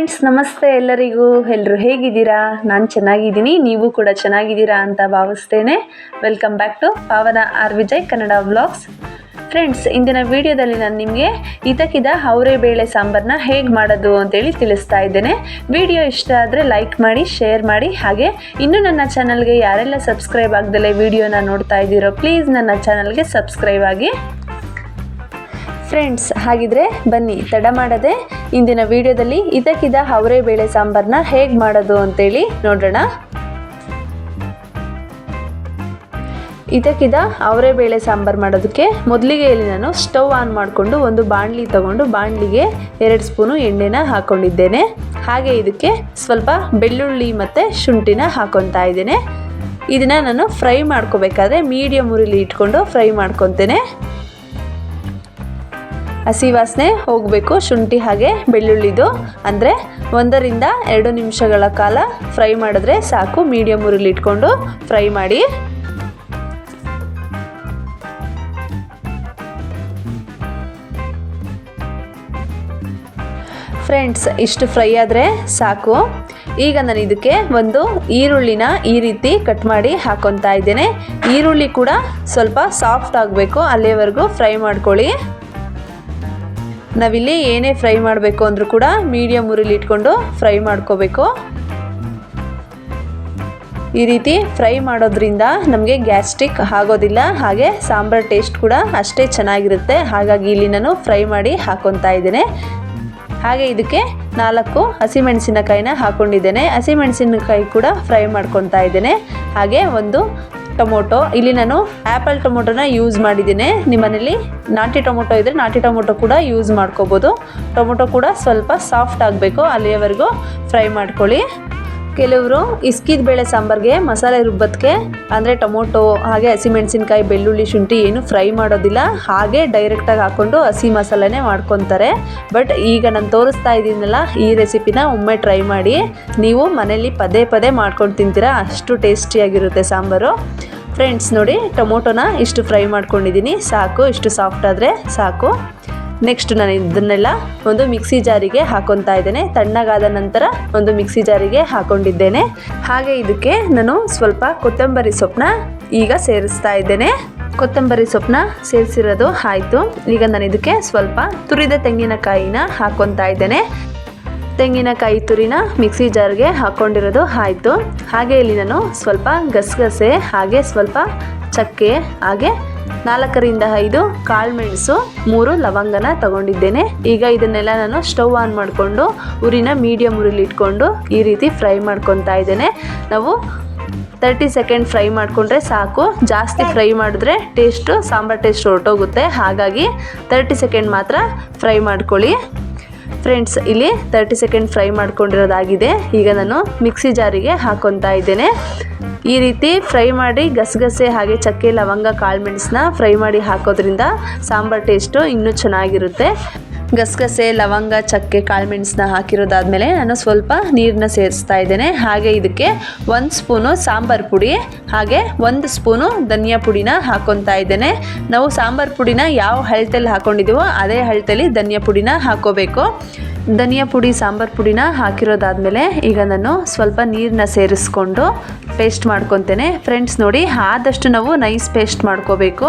Friends ನಮಸ್ತೆ ಎಲ್ಲರಿಗೂ. ಎಲ್ಲರೂ ಹೇಗಿದ್ದೀರಾ? ನಾನು ಚೆನ್ನಾಗಿದ್ದೀನಿ, ನೀವು ಕೂಡ ಚೆನ್ನಾಗಿದ್ದೀರಾ ಅಂತ ಭಾವಿಸ್ತೇನೆ. Welcome back to Pavana R Vijay Kannada vlogs friends ಇಂದಿನ ವಿಡಿಯೋದಲ್ಲಿ ನಾನು ನಿಮಗೆ ಇದಕ್ಕಿದ ಅವರೇ ಬೇಳೆ ಸಾಂಬಾರನ್ನ ಹೇಗೆ ಮಾಡೋದು ಅಂತೇಳಿ ತಿಳಿಸ್ತಾ ಇದ್ದೇನೆ. ವಿಡಿಯೋ ಇಷ್ಟ ಆದರೆ ಲೈಕ್ ಮಾಡಿ ಶೇರ್ ಮಾಡಿ, ಹಾಗೆ ಇನ್ನೂ ನನ್ನ ಚಾನಲ್ಗೆ ಯಾರೆಲ್ಲ ಸಬ್ಸ್ಕ್ರೈಬ್ ಆಗದಲ್ಲೇ ವಿಡಿಯೋನ ನೋಡ್ತಾ ಇದ್ದೀರೋ ಪ್ಲೀಸ್ ನನ್ನ ಚಾನಲ್ಗೆ ಸಬ್ಸ್ಕ್ರೈಬ್ ಆಗಿ. ಫ್ರೆಂಡ್ಸ್ ಹಾಗಿದ್ರೆ ಬನ್ನಿ, ತಡ ಮಾಡದೆ ಇಂದಿನ ವಿಡಿಯೋದಲ್ಲಿ ಇದಕ್ಕಿದ ಅವರೆ ಬೇಳೆ ಸಾಂಬಾರನ್ನ ಹೇಗೆ ಮಾಡೋದು ಅಂತೇಳಿ ನೋಡೋಣ. ಇದಕ್ಕಿದ ಅವರೆ ಬೇಳೆ ಸಾಂಬಾರು ಮಾಡೋದಕ್ಕೆ ಮೊದಲಿಗೆ ಇಲ್ಲಿ ನಾನು ಸ್ಟವ್ ಆನ್ ಮಾಡಿಕೊಂಡು ಒಂದು ಬಾಣಲಿ ತಗೊಂಡು ಬಾಣಲಿಗೆ ಎರಡು ಸ್ಪೂನು ಎಣ್ಣೆನ ಹಾಕ್ಕೊಂಡಿದ್ದೇನೆ ಹಾಗೆ ಇದಕ್ಕೆ ಸ್ವಲ್ಪ ಬೆಳ್ಳುಳ್ಳಿ ಮತ್ತು ಶುಂಠಿನ ಹಾಕೊತಾ ಇದ್ದೇನೆ. ಇದನ್ನು ನಾನು ಫ್ರೈ ಮಾಡ್ಕೋಬೇಕಾದ್ರೆ ಮೀಡಿಯಮ್ ಉರಿಲಿ ಇಟ್ಕೊಂಡು ಫ್ರೈ ಮಾಡ್ಕೊತೇನೆ. ಹಸಿ ವಾಸನೆ ಹೋಗಬೇಕು. ಶುಂಠಿ ಹಾಗೆ ಬೆಳ್ಳುಳ್ಳಿದು. ಅಂದರೆ ಒಂದರಿಂದ ಎರಡು ನಿಮಿಷಗಳ ಕಾಲ ಫ್ರೈ ಮಾಡಿದ್ರೆ ಸಾಕು. ಮೀಡಿಯಮ್ ಉರಿಲಿ ಇಟ್ಕೊಂಡು ಫ್ರೈ ಮಾಡಿ. ಫ್ರೆಂಡ್ಸ್, ಇಷ್ಟು ಫ್ರೈ ಆದರೆ ಸಾಕು. ಈಗ ನಾನು ಇದಕ್ಕೆ ಒಂದು ಈರುಳ್ಳಿನ ಈ ರೀತಿ ಕಟ್ ಮಾಡಿ ಹಾಕೊತಾ ಇದ್ದೇನೆ. ಈರುಳ್ಳಿ ಕೂಡ ಸ್ವಲ್ಪ ಸಾಫ್ಟ್ ಆಗಬೇಕು. ಅಲ್ಲಿಯವರೆಗೂ ಫ್ರೈ ಮಾಡ್ಕೊಳ್ಳಿ. ನಾವಿಲ್ಲಿ ಏನೇ ಫ್ರೈ ಮಾಡಬೇಕು ಅಂದರೂ ಕೂಡ ಮೀಡಿಯಮ್ ಉರಿಲಿ ಇಟ್ಕೊಂಡು ಫ್ರೈ ಮಾಡ್ಕೋಬೇಕು. ಈ ರೀತಿ ಫ್ರೈ ಮಾಡೋದ್ರಿಂದ ನಮಗೆ ಗ್ಯಾಸ್ಟ್ರಿಕ್ ಆಗೋದಿಲ್ಲ, ಹಾಗೆ ಸಾಂಬಾರ್ ಟೇಸ್ಟ್ ಕೂಡ ಅಷ್ಟೇ ಚೆನ್ನಾಗಿರುತ್ತೆ. ಹಾಗಾಗಿ ಇಲ್ಲಿ ನಾನು ಫ್ರೈ ಮಾಡಿ ಹಾಕೊತಾ ಇದ್ದೇನೆ. ಹಾಗೆ ಇದಕ್ಕೆ ನಾಲ್ಕು ಹಸಿಮೆಣಸಿನಕಾಯಿನ ಹಾಕ್ಕೊಂಡಿದ್ದೇನೆ ಹಸಿಮೆಣಸಿನಕಾಯಿ ಕೂಡ ಫ್ರೈ ಮಾಡ್ಕೊತಾ ಇದ್ದೇನೆ. ಹಾಗೆ ಒಂದು ಟೊಮೊಟೊ. ಇಲ್ಲಿ ನಾನು ಆ್ಯಪಲ್ ಟೊಮೊಟೊನ ಯೂಸ್ ಮಾಡಿದ್ದೀನಿ. ನಿಮ್ಮನೇಲಿ ನಾಟಿ ಟೊಮೊಟೊ ಇದ್ರೆ ನಾಟಿ ಟೊಮೊಟೊ ಕೂಡ ಯೂಸ್ ಮಾಡ್ಕೋಬೋದು. ಟೊಮೊಟೊ ಕೂಡ ಸ್ವಲ್ಪ ಸಾಫ್ಟ್ ಆಗಬೇಕು. ಅಲ್ಲಿಯವರೆಗೂ ಫ್ರೈ ಮಾಡ್ಕೊಳ್ಳಿ. ಕೆಲವರು ಇಸ್ಕಿದ ಬೇಳೆ ಸಾಂಬಾರಿಗೆ ಮಸಾಲೆ ರುಬ್ಬತ್ಗೆ ಅಂದರೆ ಟೊಮೊಟೊ, ಹಾಗೆ ಹಸಿಮೆಣಸಿನ್ಕಾಯಿ, ಬೆಳ್ಳುಳ್ಳಿ, ಶುಂಠಿ ಏನು ಫ್ರೈ ಮಾಡೋದಿಲ್ಲ. ಹಾಗೆ ಡೈರೆಕ್ಟಾಗಿ ಹಾಕ್ಕೊಂಡು ಹಸಿ ಮಸಾಲೆನೇ ಮಾಡ್ಕೊತಾರೆ. ಬಟ್ ಈಗ ನಾನು ತೋರಿಸ್ತಾ ಇದ್ದೀನಲ್ಲ, ಈ ರೆಸಿಪಿನ ಒಮ್ಮೆ ಟ್ರೈ ಮಾಡಿ. ನೀವು ಮನೇಲಿ ಪದೇ ಪದೇ ಮಾಡ್ಕೊಂಡು ತಿಂತೀರಾ, ಅಷ್ಟು ಟೇಸ್ಟಿಯಾಗಿರುತ್ತೆ ಸಾಂಬಾರು. ಫ್ರೆಂಡ್ಸ್ ನೋಡಿ, ಟೊಮೊಟೊನ ಇಷ್ಟು ಫ್ರೈ ಮಾಡ್ಕೊಂಡಿದ್ದೀನಿ, ಸಾಕು, ಇಷ್ಟು ಸಾಫ್ಟ್ ಆದರೆ ಸಾಕು. ನೆಕ್ಸ್ಟ್ ನಾನು ಇದನ್ನೆಲ್ಲ ಒಂದು ಮಿಕ್ಸಿ ಜಾರಿಗೆ ಹಾಕೊತಾ ಇದ್ದೇನೆ. ತಣ್ಣಗಾದ ನಂತರ ಒಂದು ಮಿಕ್ಸಿ ಜಾರಿಗೆ ಹಾಕೊಂಡಿದ್ದೇನೆ. ಹಾಗೆ ಇದಕ್ಕೆ ನಾನು ಸ್ವಲ್ಪ ಕೊತ್ತಂಬರಿ ಸೊಪ್ಪನ್ನ ಈಗ ಸೇರಿಸ್ತಾ ಇದ್ದೇನೆ. ಕೊತ್ತಂಬರಿ ಸೊಪ್ಪನ್ನ ಸೇರಿಸಿರೋದು ಆಯಿತು. ಈಗ ನಾನು ಇದಕ್ಕೆ ಸ್ವಲ್ಪ ತುರಿದ ತೆಂಗಿನಕಾಯಿನ ಹಾಕೊತಾ ಇದ್ದೇನೆ. ತೆಂಗಿನಕಾಯಿ ತುರಿನ ಮಿಕ್ಸಿ ಜಾರ್ಗೆ ಹಾಕ್ಕೊಂಡಿರೋದು ಆಯಿತು. ಹಾಗೆ ಇಲ್ಲಿ ನಾನು ಸ್ವಲ್ಪ ಗಸಗಸೆ, ಹಾಗೆ ಸ್ವಲ್ಪ ಚಕ್ಕೆ, ಹಾಗೆ ನಾಲ್ಕರಿಂದ ಐದು ಕಾಳುಮೆಣಸು ಮೂರು ಲವಂಗನ ತಗೊಂಡಿದ್ದೇನೆ. ಈಗ ಇದನ್ನೆಲ್ಲ ನಾನು ಸ್ಟವ್ ಆನ್ ಮಾಡಿಕೊಂಡು, ಉರಿನ ಮೀಡಿಯಂ ಉರಿಲಿ ಇಟ್ಕೊಂಡು ಈ ರೀತಿ ಫ್ರೈ ಮಾಡ್ಕೊತಾ ಇದ್ದೇನೆ. ನಾವು ತರ್ಟಿ ಸೆಕೆಂಡ್ ಫ್ರೈ ಮಾಡಿಕೊಂಡ್ರೆ ಸಾಕು. ಜಾಸ್ತಿ ಫ್ರೈ ಮಾಡಿದ್ರೆ ಟೇಸ್ಟು, ಸಾಂಬಾರ್ ಟೇಸ್ಟ್ ಹೊರಟೋಗುತ್ತೆ. ಹಾಗಾಗಿ ತರ್ಟಿ ಸೆಕೆಂಡ್ ಮಾತ್ರ ಫ್ರೈ ಮಾಡ್ಕೊಳ್ಳಿ. ಫ್ರೆಂಡ್ಸ್ ಇಲ್ಲಿ ತರ್ಟಿ ಸೆಕೆಂಡ್ ಫ್ರೈ ಮಾಡ್ಕೊಂಡಿರೋದಾಗಿದೆ. ಈಗ ನಾನು ಮಿಕ್ಸಿ ಜಾರಿಗೆ ಹಾಕೊತಾ ಇದ್ದೇನೆ. ಈ ರೀತಿ ಫ್ರೈ ಮಾಡಿ ಗಸಗಸೆ ಹಾಗೆ ಚಕ್ಕೆ, ಲವಂಗ ಕಾಳುಮೆಣಸನ್ನ ಫ್ರೈ ಮಾಡಿ ಹಾಕೋದ್ರಿಂದ ಸಾಂಬಾರ್ ಟೇಸ್ಟು ಇನ್ನೂ ಚೆನ್ನಾಗಿರುತ್ತೆ. ಗಸಗಸೆ, ಲವಂಗ, ಚಕ್ಕೆ ಕಾಳುಮೆಣಸನ್ನ ಹಾಕಿರೋದಾದಮೇಲೆ ನಾನು ಸ್ವಲ್ಪ ನೀರನ್ನ ಸೇರಿಸ್ತಾ ಇದ್ದೇನೆ. ಹಾಗೆ ಇದಕ್ಕೆ ಒಂದು ಸ್ಪೂನು ಸಾಂಬಾರು ಪುಡಿ, ಹಾಗೆ ಒಂದು ಸ್ಪೂನು ಧನಿಯಾ ಪುಡಿನ ಹಾಕೊತಾ ಇದ್ದೇನೆ. ನಾವು ಸಾಂಬಾರು ಪುಡಿನ ಯಾವ ಹಳತೆಯಲ್ಲಿ ಹಾಕೊಂಡಿದ್ದೀವೋ ಅದೇ ಹಳತೆಯಲ್ಲಿ ಧನಿಯಾ ಪುಡಿನ ಹಾಕೋಬೇಕು. ಧನಿಯಾ ಪುಡಿ, ಸಾಂಬಾರು ಪುಡಿನ ಹಾಕಿರೋದಾದ್ಮೇಲೆ ಈಗ ನಾನು ಸ್ವಲ್ಪ ನೀರನ್ನ ಸೇರಿಸ್ಕೊಂಡು ಪೇಸ್ಟ್ ಮಾಡ್ಕೊತೇನೆ. ಫ್ರೆಂಡ್ಸ್ ನೋಡಿ, ಆದಷ್ಟು ನಾವು ನೈಸ್ ಪೇಸ್ಟ್ ಮಾಡ್ಕೋಬೇಕು.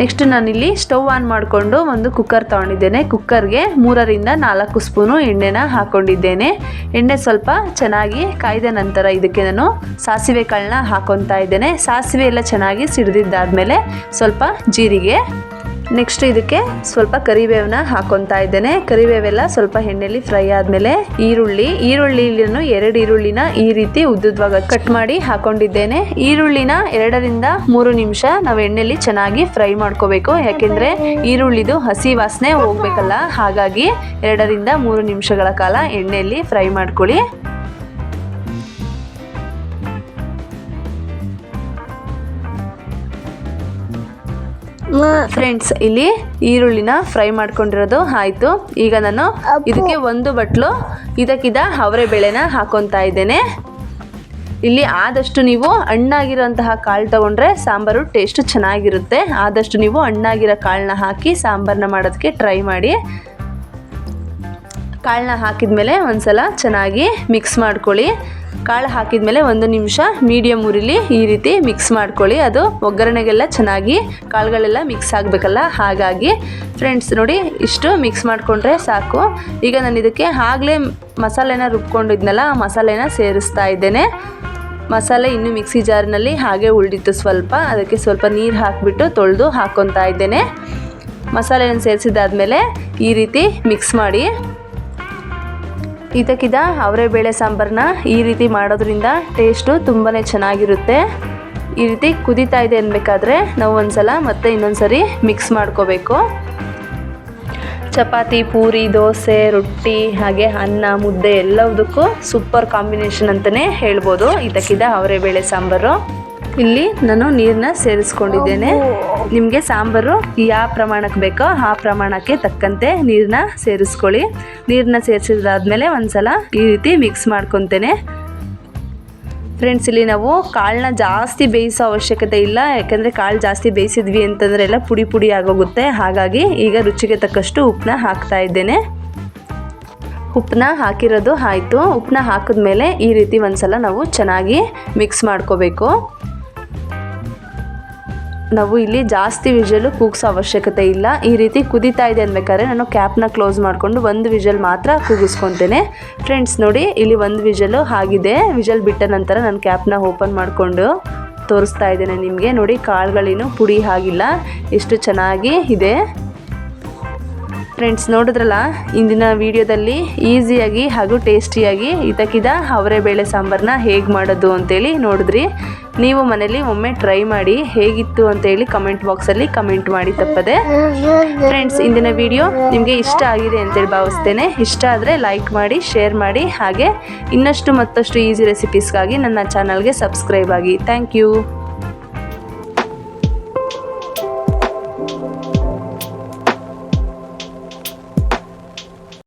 ನೆಕ್ಸ್ಟ್ ನಾನಿಲ್ಲಿ ಸ್ಟವ್ ಆನ್ ಮಾಡಿಕೊಂಡು ಒಂದು ಕುಕ್ಕರ್ ತೊಗೊಂಡಿದ್ದೇನೆ. ಕುಕ್ಕರ್ಗೆ ಮೂರರಿಂದ ನಾಲ್ಕು ಸ್ಪೂನು ಎಣ್ಣೆನ ಹಾಕ್ಕೊಂಡಿದ್ದೇನೆ ಎಣ್ಣೆ ಸ್ವಲ್ಪ ಚೆನ್ನಾಗಿ ಕಾಯ್ದ ನಂತರ ಇದಕ್ಕೆ ನಾನು ಸಾಸಿವೆ ಕಾಳನ್ನ ಹಾಕೊತಾ ಇದ್ದೇನೆ. ಸಾಸಿವೆ ಎಲ್ಲ ಚೆನ್ನಾಗಿ ಸಿಡಿದಿದ್ದಾದಮೇಲೆ ಸ್ವಲ್ಪ ಜೀರಿಗೆ ನೆಕ್ಸ್ಟ್ ಇದಕ್ಕೆ ಸ್ವಲ್ಪ ಕರಿಬೇವನ್ನ ಹಾಕೊತಾ ಇದ್ದೇನೆ. ಕರಿಬೇವೆಲ್ಲ ಸ್ವಲ್ಪ ಎಣ್ಣೆಲಿ ಫ್ರೈ ಆದಮೇಲೆ ಈರುಳ್ಳಿ ಈರುಳ್ಳಿಯನ್ನು ಎರಡು ಈರುಳ್ಳಿನ ಈ ರೀತಿ ಉದ್ದುದ್ವಾಗ ಕಟ್ ಮಾಡಿ ಹಾಕೊಂಡಿದ್ದೇನೆ. ಈರುಳ್ಳಿನ ಎರಡರಿಂದ ಮೂರು ನಿಮಿಷ ನಾವು ಎಣ್ಣೆಲಿ ಚೆನ್ನಾಗಿ ಫ್ರೈ ಮಾಡ್ಕೋಬೇಕು. ಯಾಕೆಂದ್ರೆ ಈರುಳ್ಳಿದು ಹಸಿ ವಾಸನೆ ಹೋಗ್ಬೇಕಲ್ಲ. ಹಾಗಾಗಿ ಎರಡರಿಂದ ಮೂರು ನಿಮಿಷಗಳ ಕಾಲ ಎಣ್ಣೆಯಲ್ಲಿ ಫ್ರೈ ಮಾಡ್ಕೊಳ್ಳಿ. ಫ್ರೆಂಡ್ಸ್ ಇಲ್ಲಿ ಈರುಳ್ಳಿನ ಫ್ರೈ ಮಾಡ್ಕೊಂಡಿರೋದು ಆಯ್ತು. ಈಗ ನಾನು ಇದಕ್ಕೆ ಒಂದು ಬಟ್ಲು ಇದಕ್ಕಿದ ಅವರೆ ಬೆಳೆನ ಹಾಕೊತಾ ಇದ್ದೇನೆ. ಇಲ್ಲಿ ಆದಷ್ಟು ನೀವು ಹಣ್ಣಾಗಿರೋಂತಹ ಕಾಳು ತಗೊಂಡ್ರೆ ಸಾಂಬಾರು ಟೇಸ್ಟ್ ಚೆನ್ನಾಗಿರುತ್ತೆ. ಆದಷ್ಟು ನೀವು ಹಣ್ಣಾಗಿರೋ ಕಾಳನ್ನ ಹಾಕಿ ಸಾಂಬಾರನ್ನ ಮಾಡೋದಕ್ಕೆ ಟ್ರೈ ಮಾಡಿ. ಕಾಳನ್ನ ಹಾಕಿದ್ಮೇಲೆ ಒಂದ್ಸಲ ಚೆನ್ನಾಗಿ ಮಿಕ್ಸ್ ಮಾಡ್ಕೊಳ್ಳಿ. ಕಾಳು ಹಾಕಿದ್ಮೇಲೆ ಒಂದು ನಿಮಿಷ ಮೀಡಿಯಮ್ ಉರಿಲಿ ಈ ರೀತಿ ಮಿಕ್ಸ್ ಮಾಡ್ಕೊಳ್ಳಿ. ಅದು ಒಗ್ಗರಣೆಗೆಲ್ಲ ಚೆನ್ನಾಗಿ ಕಾಳುಗಳೆಲ್ಲ ಮಿಕ್ಸ್ ಆಗಬೇಕಲ್ಲ? ಹಾಗಾಗಿ ಫ್ರೆಂಡ್ಸ್ ನೋಡಿ ಇಷ್ಟು ಮಿಕ್ಸ್ ಮಾಡಿಕೊಂಡ್ರೆ ಸಾಕು. ಈಗ ನಾನು ಇದಕ್ಕೆ ಆಗಲೇ ಮಸಾಲೆನ ರುಬ್ಕೊಂಡಿದ್ನಲ್ಲ, ಆ ಮಸಾಲೆನ ಸೇರಿಸ್ತಾ ಇದ್ದೇನೆ. ಮಸಾಲೆ ಇನ್ನು ಮಿಕ್ಸಿ ಜಾರ್ನಲ್ಲಿ ಹಾಗೆ ಉಳಿದಿತ್ತು ಸ್ವಲ್ಪ. ಅದಕ್ಕೆ ಸ್ವಲ್ಪ ನೀರು ಹಾಕಿಬಿಟ್ಟು ತೊಳೆದು ಹಾಕ್ಕೊತಾ ಇದ್ದೇನೆ. ಮಸಾಲೆನ ಸೇರಿಸಿದಾದ್ಮೇಲೆ ಈ ರೀತಿ ಮಿಕ್ಸ್ ಮಾಡಿ ಇದಕ್ಕಿದ ಅವರೇ ಬೇಳೆ ಸಾಂಬಾರನ್ನ ಈ ರೀತಿ ಮಾಡೋದ್ರಿಂದ ಟೇಸ್ಟು ತುಂಬಾ ಚೆನ್ನಾಗಿರುತ್ತೆ. ಈ ರೀತಿ ಕುದೀತಾ ಇದೆ ಅನ್ಬೇಕಾದ್ರೆ ನಾವು ಒಂದ್ಸಲ ಮತ್ತೆ ಇನ್ನೊಂದ್ಸರಿ ಮಿಕ್ಸ್ ಮಾಡ್ಕೋಬೇಕು. ಚಪಾತಿ, ಪೂರಿ, ದೋಸೆ, ರೊಟ್ಟಿ, ಹಾಗೆ ಅನ್ನ, ಮುದ್ದೆ ಎಲ್ಲದಕ್ಕೂ ಸೂಪರ್ ಕಾಂಬಿನೇಷನ್ ಅಂತಲೇ ಹೇಳ್ಬೋದು. ಇದಕ್ಕಿದ ಅವರೇ ಬೇಳೆ ಸಾಂಬಾರು. ಇಲ್ಲಿ ನಾನು ನೀರನ್ನ ಸೇರಿಸ್ಕೊಂಡಿದ್ದೇನೆ. ನಿಮಗೆ ಸಾಂಬಾರು ಯಾವ ಪ್ರಮಾಣಕ್ಕೆ ಬೇಕೋ ಆ ಪ್ರಮಾಣಕ್ಕೆ ತಕ್ಕಂತೆ ನೀರನ್ನ ಸೇರಿಸ್ಕೊಳ್ಳಿ. ನೀರನ್ನ ಸೇರಿಸಿದಾದ್ಮೇಲೆ ಒಂದ್ಸಲ ಈ ರೀತಿ ಮಿಕ್ಸ್ ಮಾಡ್ಕೊತೇನೆ. ಫ್ರೆಂಡ್ಸ್ ಇಲ್ಲಿ ನಾವು ಕಾಳನ್ನ ಜಾಸ್ತಿ ಬೇಯಿಸೋ ಅವಶ್ಯಕತೆ ಇಲ್ಲ. ಯಾಕಂದರೆ ಕಾಳು ಜಾಸ್ತಿ ಬೇಯಿಸಿದ್ವಿ ಅಂತಂದರೆ ಎಲ್ಲ ಪುಡಿ ಪುಡಿ ಆಗೋಗುತ್ತೆ. ಹಾಗಾಗಿ ಈಗ ರುಚಿಗೆ ತಕ್ಕಷ್ಟು ಉಪ್ಪನ್ನ ಹಾಕ್ತಾ ಇದ್ದೇನೆ. ಉಪ್ಪನ್ನ ಹಾಕಿರೋದು ಆಯಿತು. ಉಪ್ಪನ್ನ ಹಾಕಿದ್ಮೇಲೆ ಈ ರೀತಿ ಒಂದ್ಸಲ ನಾವು ಚೆನ್ನಾಗಿ ಮಿಕ್ಸ್ ಮಾಡ್ಕೋಬೇಕು. ನಾವು ಇಲ್ಲಿ ಜಾಸ್ತಿ ವಿಷಲು ಕೂಗಿಸೋ ಅವಶ್ಯಕತೆ ಇಲ್ಲ. ಈ ರೀತಿ ಕುದೀತಾ ಇದೆ ಅನ್ಬೇಕಾದ್ರೆ ನಾನು ಕ್ಯಾಪ್ನ ಕ್ಲೋಸ್ ಮಾಡಿಕೊಂಡು ಒಂದು ವಿಷಲ್ ಮಾತ್ರ ಕೂಗಿಸ್ಕೊತೇನೆ. ಫ್ರೆಂಡ್ಸ್ ನೋಡಿ, ಇಲ್ಲಿ ಒಂದು ವಿಷಲು ಆಗಿದೆ. ವಿಷಲ್ ಬಿಟ್ಟ ನಂತರ ನಾನು ಕ್ಯಾಪ್ನ ಓಪನ್ ಮಾಡಿಕೊಂಡು ತೋರಿಸ್ತಾ ಇದ್ದೇನೆ ನಿಮಗೆ. ನೋಡಿ ಕಾಳುಗಳೇನು ಪುಡಿ ಆಗಿಲ್ಲ. ಎಷ್ಟು ಚೆನ್ನಾಗಿ ಇದೆ. ಫ್ರೆಂಡ್ಸ್ ನೋಡಿದ್ರಲ್ಲ, ಇಂದಿನ ವಿಡಿಯೋದಲ್ಲಿ ಈಸಿಯಾಗಿ ಹಾಗೂ ಟೇಸ್ಟಿಯಾಗಿ ಇದಕ್ಕಿದ ಅವರೇ ಬೇಳೆ ಸಾಂಬಾರನ್ನ ಹೇಗೆ ಮಾಡೋದು ಅಂತೇಳಿ ನೋಡಿದ್ರಿ. ನೀವು ಮನೇಲಿ ಒಮ್ಮೆ ಟ್ರೈ ಮಾಡಿ ಹೇಗಿತ್ತು ಅಂತೇಳಿ ಕಮೆಂಟ್ ಬಾಕ್ಸಲ್ಲಿ ಕಮೆಂಟ್ ಮಾಡಿ ತಪ್ಪದೆ. ಫ್ರೆಂಡ್ಸ್ ಇಂದಿನ ವಿಡಿಯೋ ನಿಮಗೆ ಇಷ್ಟ ಆಗಿದೆ ಅಂತೇಳಿ ಭಾವಿಸ್ತೇನೆ. ಇಷ್ಟ ಆದರೆ ಲೈಕ್ ಮಾಡಿ ಶೇರ್ ಮಾಡಿ, ಹಾಗೆ ಇನ್ನಷ್ಟು ಮತ್ತಷ್ಟು ಈಸಿ ರೆಸಿಪೀಸ್ಗಾಗಿ ನನ್ನ ಚಾನಲ್ಗೆ ಸಬ್ಸ್ಕ್ರೈಬ್ ಆಗಿ. Thank you